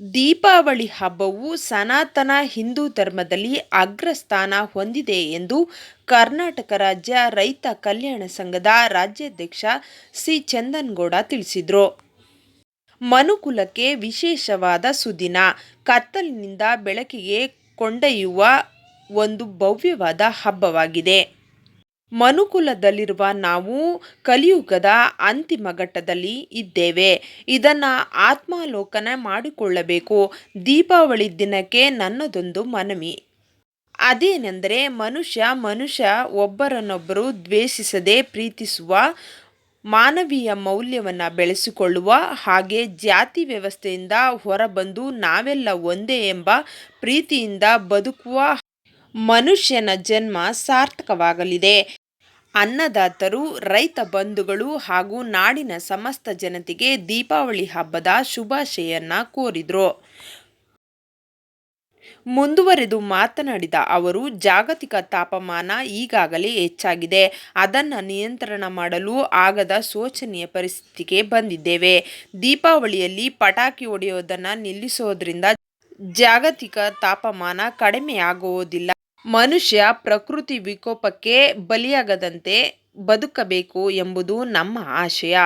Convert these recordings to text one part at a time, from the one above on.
ದೀಪಾವಳಿ ಹಬ್ಬವು ಸನಾತನ ಹಿಂದೂ ಧರ್ಮದಲ್ಲಿ ಅಗ್ರಸ್ಥಾನ ಹೊಂದಿದೆ ಎಂದು ಕರ್ನಾಟಕ ರಾಜ್ಯ ರೈತ ಕಲ್ಯಾಣ ಸಂಘದ ರಾಜ್ಯಾಧ್ಯಕ್ಷ ಸಿ ಚಂದನ್ಗೌಡ ತಿಳಿಸಿದರು. ಮನುಕುಲಕ್ಕೆ ವಿಶೇಷವಾದ ಸುದಿನ. ಕತ್ತಲಿನಿಂದ ಬೆಳಕಿಗೆ ಕೊಂಡೊಯ್ಯುವ ಒಂದು ಭವ್ಯವಾದ ಹಬ್ಬವಾಗಿದೆ. ಮನುಕುಲದಲ್ಲಿರುವ ನಾವು ಕಲಿಯುಗದ ಅಂತಿಮ ಘಟ್ಟದಲ್ಲಿ ಇದ್ದೇವೆ. ಇದನ್ನು ಆತ್ಮಾವಲೋಕನ ಮಾಡಿಕೊಳ್ಳಬೇಕು. ದೀಪಾವಳಿ ದಿನಕ್ಕೆ ನನ್ನದೊಂದು ಮನವಿ. ಅದೇನೆಂದರೆ ಮನುಷ್ಯ ಮನುಷ್ಯ ಒಬ್ಬರನ್ನೊಬ್ಬರು ದ್ವೇಷಿಸದೆ ಪ್ರೀತಿಸುವ, ಮಾನವೀಯ ಮೌಲ್ಯವನ್ನ ಬೆಳೆಸಿಕೊಳ್ಳುವ ಹಾಗೆ ಜಾತಿ ವ್ಯವಸ್ಥೆಯಿಂದ ಹೊರಬಂದು ನಾವೆಲ್ಲ ಒಂದೇ ಎಂಬ ಪ್ರೀತಿಯಿಂದ ಬದುಕುವ ಮನುಷ್ಯನ ಜನ್ಮ ಸಾರ್ಥಕವಾಗಲಿದೆ. ಅನ್ನದಾತರು, ರೈತ ಬಂಧುಗಳು ಹಾಗೂ ನಾಡಿನ ಸಮಸ್ತ ಜನತೆಗೆ ದೀಪಾವಳಿ ಹಬ್ಬದ ಶುಭಾಶಯನ್ನ ಕೋರಿದ್ರು. ಮುಂದುವರೆದು ಮಾತನಾಡಿದ ಅವರು, ಜಾಗತಿಕ ತಾಪಮಾನ ಈಗಾಗಲೇ ಹೆಚ್ಚಾಗಿದೆ. ಅದನ್ನು ನಿಯಂತ್ರಣ ಮಾಡಲು ಆಗದ ಶೋಚನೀಯ ಪರಿಸ್ಥಿತಿಗೆ ಬಂದಿದ್ದೇವೆ. ದೀಪಾವಳಿಯಲ್ಲಿ ಪಟಾಕಿ ಹೊಡೆಯೋದನ್ನು ನಿಲ್ಲಿಸೋದ್ರಿಂದ ಜಾಗತಿಕ ತಾಪಮಾನ ಕಡಿಮೆಯಾಗೋದಿಲ್ಲ. ಮನುಷ್ಯ ಪ್ರಕೃತಿ ವಿಕೋಪಕ್ಕೆ ಬಲಿಯಾಗದಂತೆ ಬದುಕಬೇಕು ಎಂಬುದು ನಮ್ಮ ಆಶಯ.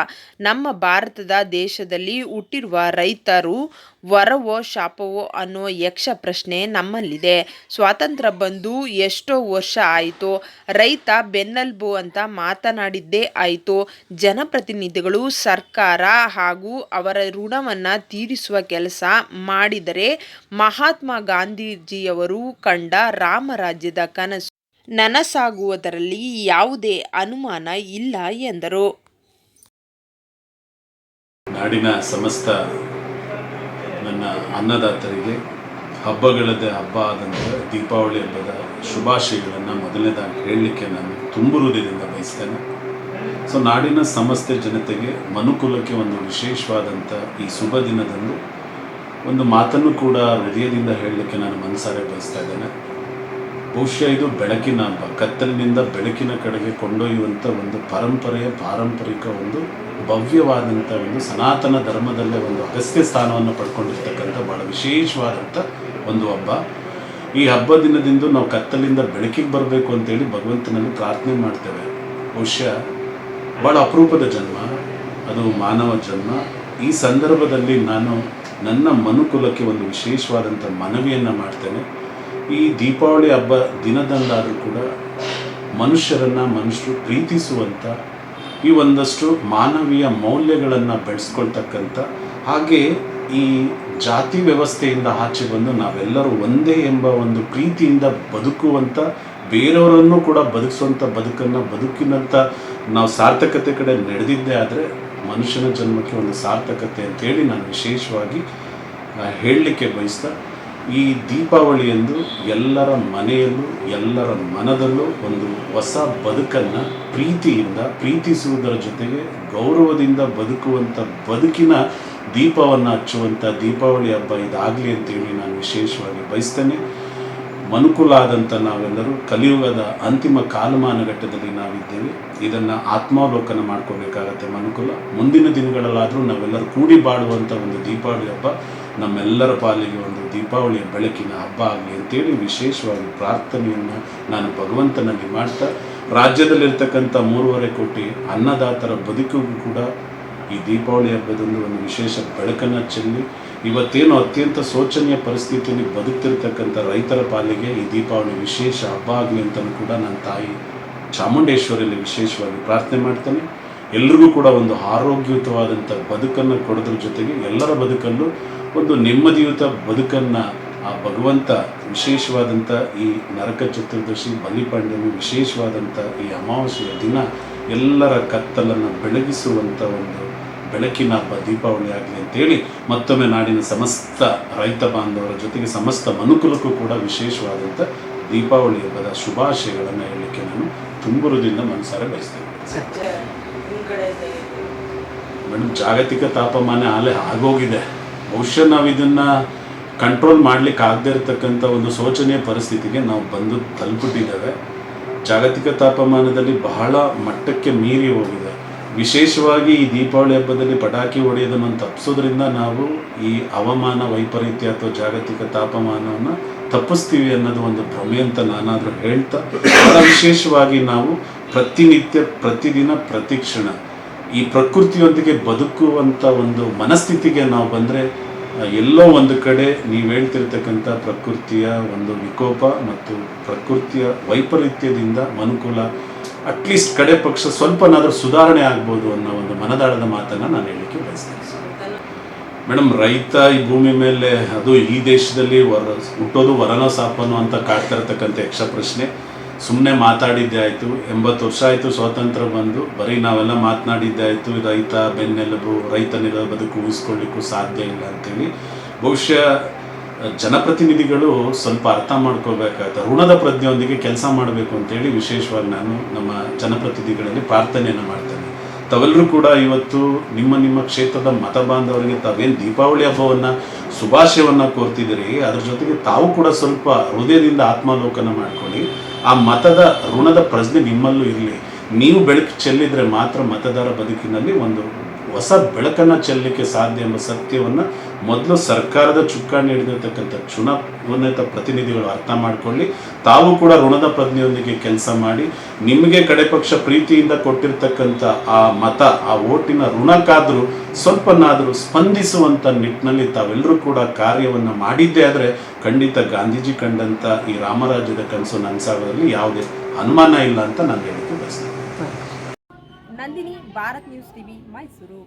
ನಮ್ಮ ಭಾರತದ ದೇಶದಲ್ಲಿ ಹುಟ್ಟಿರುವ ರೈತರು ವರವೋ ಶಾಪವೋ ಅನ್ನೋ ಯಕ್ಷ ಪ್ರಶ್ನೆ ನಮ್ಮಲ್ಲಿದೆ. ಸ್ವಾತಂತ್ರ್ಯ ಬಂದು ಎಷ್ಟೋ ವರ್ಷ ಆಯಿತು ರೈತ ಬೆನ್ನೆಲುಬು ಅಂತ ಮಾತನಾಡಿದ್ದೇ ಆಯಿತು ಜನಪ್ರತಿನಿಧಿಗಳು, ಸರ್ಕಾರ ಹಾಗೂ ಅವರ ಋಣವನ್ನು ತೀರಿಸುವ ಕೆಲಸ ಮಾಡಿದರೆ ಮಹಾತ್ಮ ಗಾಂಧೀಜಿಯವರು ಕಂಡ ರಾಮರಾಜ್ಯದ ಕನಸು ನನಸಾಗುವುದರಲ್ಲಿ ಯಾವುದೇ ಅನುಮಾನ ಇಲ್ಲ ಎಂದರು. ನಾಡಿನ ಸಮಸ್ತ ನನ್ನ ಅನ್ನದಾತರಿಗೆ ಹಬ್ಬಗಳದ ಹಬ್ಬ ಆದಂಥ ದೀಪಾವಳಿ ಹಬ್ಬದ ಶುಭಾಶಯಗಳನ್ನು ಮೊದಲನೇದಾಗಿ ಹೇಳಲಿಕ್ಕೆ ನಾನು ತುಂಬು ಹೃದಯದಿಂದ ಬಯಸ್ತೇನೆ ಸೊ ನಾಡಿನ ಸಮಸ್ತ ಜನತೆಗೆ ಮನುಕುಲಕ್ಕೆ ಒಂದು ವಿಶೇಷವಾದಂಥ ಈ ಶುಭ ದಿನದಂದು ಒಂದು ಮಾತನ್ನು ಕೂಡ ಹೃದಯದಿಂದ ಹೇಳಲಿಕ್ಕೆ ನಾನು ಮನಸಾರೆ ಬಯಸ್ತಾ ಇದ್ದೇನೆ ಬಹುಶಃ ಇದು ಬೆಳಕಿನ ಹಬ್ಬ. ಕತ್ತಲಿನಿಂದ ಬೆಳಕಿನ ಕಡೆಗೆ ಕೊಂಡೊಯ್ಯುವಂಥ ಒಂದು ಪರಂಪರೆಯ ಪಾರಂಪರಿಕ ಒಂದು ಭವ್ಯವಾದಂಥ ಒಂದು ಸನಾತನ ಧರ್ಮದಲ್ಲೇ ಒಂದು ಅಗಸ್ತ್ಯ ಸ್ಥಾನವನ್ನು ಪಡ್ಕೊಂಡಿರ್ತಕ್ಕಂಥ ಭಾಳ ವಿಶೇಷವಾದಂಥ ಒಂದು ಹಬ್ಬ. ಈ ಹಬ್ಬ ದಿನದಿಂದ ನಾವು ಕತ್ತಲಿಂದ ಬೆಳಕಿಗೆ ಬರಬೇಕು ಅಂತೇಳಿ ಭಗವಂತನಲ್ಲಿ ಪ್ರಾರ್ಥನೆ ಮಾಡ್ತೇವೆ. ಬಹುಶಃ ಭಾಳ ಅಪರೂಪದ ಜನ್ಮ, ಅದು ಮಾನವ ಜನ್ಮ. ಈ ಸಂದರ್ಭದಲ್ಲಿ ನಾನು ನನ್ನ ಮನುಕುಲಕ್ಕೆ ಒಂದು ವಿಶೇಷವಾದಂಥ ಮನವಿಯನ್ನು ಮಾಡ್ತೇನೆ. ಈ ದೀಪಾವಳಿ ಹಬ್ಬ ದಿನದಂದಾದರೂ ಕೂಡ ಮನುಷ್ಯರನ್ನು ಮನುಷ್ಯರು ಪ್ರೀತಿಸುವಂಥ ಈ ಒಂದಷ್ಟು ಮಾನವೀಯ ಮೌಲ್ಯಗಳನ್ನು ಬೆಳೆಸ್ಕೊಳ್ತಕ್ಕಂಥ ಹಾಗೆ ಈ ಜಾತಿ ವ್ಯವಸ್ಥೆಯಿಂದ ಆಚೆ ಬಂದು ನಾವೆಲ್ಲರೂ ಒಂದೇ ಎಂಬ ಒಂದು ಪ್ರೀತಿಯಿಂದ ಬದುಕುವಂಥ ಬೇರೆಯವರನ್ನು ಕೂಡ ಬದುಕಿಸುವಂಥ ಬದುಕನ್ನು ಬದುಕಿನಂಥ ನಾವು ಸಾರ್ಥಕತೆ ಕಡೆ ನಡೆದಿದ್ದೇ ಆದರೆ ಮನುಷ್ಯನ ಜನ್ಮಕ್ಕೆ ಒಂದು ಸಾರ್ಥಕತೆ ಅಂತೇಳಿ ನಾನು ವಿಶೇಷವಾಗಿ ಹೇಳಲಿಕ್ಕೆ ಬಯಸ್ತಾ ಈ ದೀಪಾವಳಿಯಂದು ಎಲ್ಲರ ಮನೆಯಲ್ಲೂ, ಎಲ್ಲರ ಮನದಲ್ಲೂ ಒಂದು ಹೊಸ ಬದುಕನ್ನು ಪ್ರೀತಿಯಿಂದ ಪ್ರೀತಿಸುವುದರ ಜೊತೆಗೆ ಗೌರವದಿಂದ ಬದುಕುವಂಥ ಬದುಕಿನ ದೀಪವನ್ನು ಹಚ್ಚುವಂಥ ದೀಪಾವಳಿ ಹಬ್ಬ ಇದಾಗಲಿ ಅಂತೇಳಿ ನಾನು ವಿಶೇಷವಾಗಿ ಬಯಸ್ತೇನೆ. ಮನುಕುಲ ಆದಂಥ ನಾವೆಲ್ಲರೂ ಕಲಿಯುಗದ ಅಂತಿಮ ಕಾಲಮಾನಘಟ್ಟದಲ್ಲಿ ನಾವಿದ್ದೇವೆ. ಇದನ್ನು ಆತ್ಮಾವಲೋಕನ ಮಾಡ್ಕೋಬೇಕಾಗತ್ತೆ ಮನುಕುಲ. ಮುಂದಿನ ದಿನಗಳಲ್ಲಾದರೂ ನಾವೆಲ್ಲರೂ ಕೂಡಿ ಬಾಳುವಂಥ ಒಂದು ದೀಪಾವಳಿ ಹಬ್ಬ. ನಮ್ಮೆಲ್ಲರ ಪಾಲಿಗೆ ಒಂದು ದೀಪಾವಳಿಯ ಬೆಳಕಿನ ಹಬ್ಬ ಆಗಲಿ ಅಂತೇಳಿ ವಿಶೇಷವಾಗಿ ಪ್ರಾರ್ಥನೆಯನ್ನು ನಾನು ಭಗವಂತನಲ್ಲಿ ಮಾಡ್ತಾ, ರಾಜ್ಯದಲ್ಲಿರ್ತಕ್ಕಂಥ ಮೂರುವರೆ ಕೋಟಿ ಅನ್ನದಾತರ ಬದುಕಿಗೂ ಕೂಡ ಈ ದೀಪಾವಳಿ ಹಬ್ಬದಂದು ಒಂದು ವಿಶೇಷ ಬೆಳಕನ್ನು ಚೆಲ್ಲಿ, ಇವತ್ತೇನು ಅತ್ಯಂತ ಶೋಚನೀಯ ಪರಿಸ್ಥಿತಿಯಲ್ಲಿ ಬದುಕ್ತಿರ್ತಕ್ಕಂಥ ರೈತರ ಪಾಲಿಗೆ ಈ ದೀಪಾವಳಿ ವಿಶೇಷ ಹಬ್ಬ ಆಗಲಿ ಅಂತಲೂ ಕೂಡ ನನ್ನ ತಾಯಿ ಚಾಮುಂಡೇಶ್ವರಿಯಲ್ಲಿ ವಿಶೇಷವಾಗಿ ಪ್ರಾರ್ಥನೆ ಮಾಡ್ತೇನೆ. ಎಲ್ರಿಗೂ ಕೂಡ ಒಂದು ಆರೋಗ್ಯಯುತವಾದಂಥ ಬದುಕನ್ನು ಕೊಡೋದ್ರ ಜೊತೆಗೆ ಎಲ್ಲರ ಬದುಕನ್ನು ಒಂದು ನೆಮ್ಮದಿಯುತ ಬದುಕನ್ನು ಆ ಭಗವಂತ ವಿಶೇಷವಾದಂಥ ಈ ನರಕ ಚತುರ್ದಶಿ ಬಲಿಪಾಂಡ್ಯಮಿ ವಿಶೇಷವಾದಂಥ ಈ ಅಮಾವಾಸ್ಯೆಯ ದಿನ ಎಲ್ಲರ ಕತ್ತಲನ್ನು ಬೆಳಗಿಸುವಂಥ ಒಂದು ಬೆಳಕಿನ ಹಬ್ಬ, ದೀಪಾವಳಿ ಆಗಲಿ ಅಂತೇಳಿ ಮತ್ತೊಮ್ಮೆ ನಾಡಿನ ಸಮಸ್ತ ರೈತ ಬಾಂಧವರ ಜೊತೆಗೆ ಸಮಸ್ತ ಮನುಕುಲಕ್ಕೂ ಕೂಡ ವಿಶೇಷವಾದಂಥ ದೀಪಾವಳಿ ಹಬ್ಬದ ಶುಭಾಶಯಗಳನ್ನು ಹೇಳಲಿಕ್ಕೆ ನಾನು ತುಂಬುರುದಿಂದ ಮನಸಾರೆ ಬಯಸ್ತೇನೆ. ಮೇಡಮ್ ಜಾಗತಿಕ ತಾಪಮಾನ ಅಲ್ಲೇ ಆಗೋಗಿದೆ. ಬಹುಶಃ ನಾವು ಇದನ್ನು ಕಂಟ್ರೋಲ್ ಮಾಡಲಿಕ್ಕೆ ಆಗದೇ ಇರತಕ್ಕಂಥ ಒಂದು ಶೋಚನೀಯ ಪರಿಸ್ಥಿತಿಗೆ ನಾವು ಬಂದು ತಲುಪಿಟ್ಟಿದ್ದೇವೆ. ಜಾಗತಿಕ ತಾಪಮಾನದಲ್ಲಿ ಬಹಳ ಮಟ್ಟಕ್ಕೆ ಮೀರಿ ಹೋಗಿದೆ. ವಿಶೇಷವಾಗಿ ಈ ದೀಪಾವಳಿ ಹಬ್ಬದಲ್ಲಿ ಪಟಾಕಿ ಹೊಡೆಯೋದನ್ನು ತಪ್ಪಿಸೋದ್ರಿಂದ ನಾವು ಈ ಹವಾಮಾನ ವೈಪರೀತ್ಯ ಅಥವಾ ಜಾಗತಿಕ ತಾಪಮಾನವನ್ನು ತಪ್ಪಿಸ್ತೀವಿ ಅನ್ನೋದು ಒಂದು ಭ್ರಮೆ ಅಂತ ನಾನಾದರೂ ಹೇಳ್ತಾ ವಿಶೇಷವಾಗಿ ನಾವು ಪ್ರತಿನಿತ್ಯ, ಪ್ರತಿದಿನ ಪ್ರತಿಕ್ಷಣ ಈ ಪ್ರಕೃತಿಯೊಂದಿಗೆ ಬದುಕುವಂಥ ಒಂದು ಮನಸ್ಥಿತಿಗೆ ನಾವು ಬಂದರೆ ಎಲ್ಲೋ ಒಂದು ಕಡೆ ನೀವು ಹೇಳ್ತಿರ್ತಕ್ಕಂಥ ಪ್ರಕೃತಿಯ ಒಂದು ವಿಕೋಪ ಮತ್ತು ಪ್ರಕೃತಿಯ ವೈಪರೀತ್ಯದಿಂದ ಮನುಕುಲ ಅಟ್ಲೀಸ್ಟ್ ಕಡೆ ಪಕ್ಷ ಸ್ವಲ್ಪನಾದರೂ ಸುಧಾರಣೆ ಆಗ್ಬೋದು ಅನ್ನೋ ಒಂದು ಮನದಾಳದ ಮಾತನ್ನು ನಾನು ಹೇಳಲಿಕ್ಕೆ ಬಯಸ್ತೇನೆ. ಮೇಡಮ್ ರೈತ ಈ ಭೂಮಿ ಮೇಲೆ, ಅದು ಈ ದೇಶದಲ್ಲಿ ವರ, ಹುಟ್ಟೋದು ವರನೋ ಸಾಪನೋ ಅಂತ ಕಾಡ್ತಾ ಇರ್ತಕ್ಕಂಥ ಯಕ್ಷ ಪ್ರಶ್ನೆ ಸುಮ್ಮನೆ ಮಾತಾಡಿದ್ದೆ ಆಯಿತು. ಎಂಬತ್ತು ವರ್ಷ ಆಯಿತು ಸ್ವಾತಂತ್ರ್ಯ ಬಂದು. ಬರೀ ನಾವೆಲ್ಲ ಮಾತನಾಡಿದ್ದೆ ಆಯಿತು. ರೈತ, ಬೆನ್ನೆಲುಬು, ರೈತನಿರೋ ಬದುಕು ಉಳಿಸ್ಕೊಳ್ಳಿಕ್ಕೂ ಸಾಧ್ಯ ಇಲ್ಲ ಅಂತೇಳಿ. ಬಹುಶಃ, ಜನಪ್ರತಿನಿಧಿಗಳು ಸ್ವಲ್ಪ ಅರ್ಥ ಮಾಡ್ಕೋಬೇಕಾಗುತ್ತೆ ಋಣದ ಪ್ರಜ್ಞೆಯೊಂದಿಗೆ ಕೆಲಸ ಮಾಡಬೇಕು ಅಂತೇಳಿ ವಿಶೇಷವಾಗಿ ನಾನು ನಮ್ಮ ಜನಪ್ರತಿನಿಧಿಗಳಲ್ಲಿ ಪ್ರಾರ್ಥನೆಯನ್ನು ಮಾಡ್ತೇನೆ. ತಾವೆಲ್ಲರೂ ಕೂಡ ಇವತ್ತು ನಿಮ್ಮ ನಿಮ್ಮ ಕ್ಷೇತ್ರದ ಮತ ಬಾಂಧವರಿಗೆ ತಾವೇನು ದೀಪಾವಳಿ ಹಬ್ಬವನ್ನು, ಶುಭಾಶಯವನ್ನ ಕೋರ್ತಿದ್ದೀರಿ, ಅದ್ರ ಜೊತೆಗೆ ತಾವು ಕೂಡ ಸ್ವಲ್ಪ ಹೃದಯದಿಂದ ಆತ್ಮಾಲೋಕನ ಮಾಡ್ಕೊಳ್ಳಿ. ಆ ಮತದ ಋಣದ ಪ್ರಜ್ಞೆ ನಿಮ್ಮಲ್ಲೂ ಇರಲಿ. ನೀವು ಬೆಳಕು ಚೆಲ್ಲಿದ್ರೆ ಮಾತ್ರ ಮತದಾರ ಬದುಕಿನಲ್ಲಿ ಒಂದು ಹೊಸ ಬೆಳಕನ್ನು ಚೆಲ್ಲಲಿಕ್ಕೆ ಸಾಧ್ಯ ಎಂಬ ಸತ್ಯವನ್ನು ಮೊದಲು ಸರ್ಕಾರದ ಚುಕ್ಕಾಣಿ ಹಿಡಿದಿರ್ತಕ್ಕಂಥ ಚುನಾವಣೆತ ಪ್ರತಿನಿಧಿಗಳು ಅರ್ಥ ಮಾಡಿಕೊಳ್ಳಿ. ತಾವು ಕೂಡ ಋಣದ ಪ್ರಜ್ಞೆಯೊಂದಿಗೆ ಕೆಲಸ ಮಾಡಿ, ನಿಮಗೆ ಕಡೆ ಪಕ್ಷ ಪ್ರೀತಿಯಿಂದ ಕೊಟ್ಟಿರ್ತಕ್ಕಂಥ ಆ ಮತ, ಆ ಓಟಿನ ಋಣಕ್ಕಾದರೂ ಸ್ವಲ್ಪನಾದರೂ ಸ್ಪಂದಿಸುವಂಥ ನಿಟ್ಟಿನಲ್ಲಿ ತಾವೆಲ್ಲರೂ ಕೂಡ ಕಾರ್ಯವನ್ನು ಮಾಡಿದ್ದೇ ಆದರೆ ಖಂಡಿತ ಗಾಂಧೀಜಿ ಕಂಡಂಥ ಈ ರಾಮರಾಜ್ಯದ ಕನಸು ನನಸಾಗೋದ್ರಲ್ಲಿ ಯಾವುದೇ ಅನುಮಾನ ಇಲ್ಲ ಅಂತ ನಾನು ಹೇಳಿಕೆ ಬಯಸ್ತೇನೆ. Nandini Bharat news TV Mysuru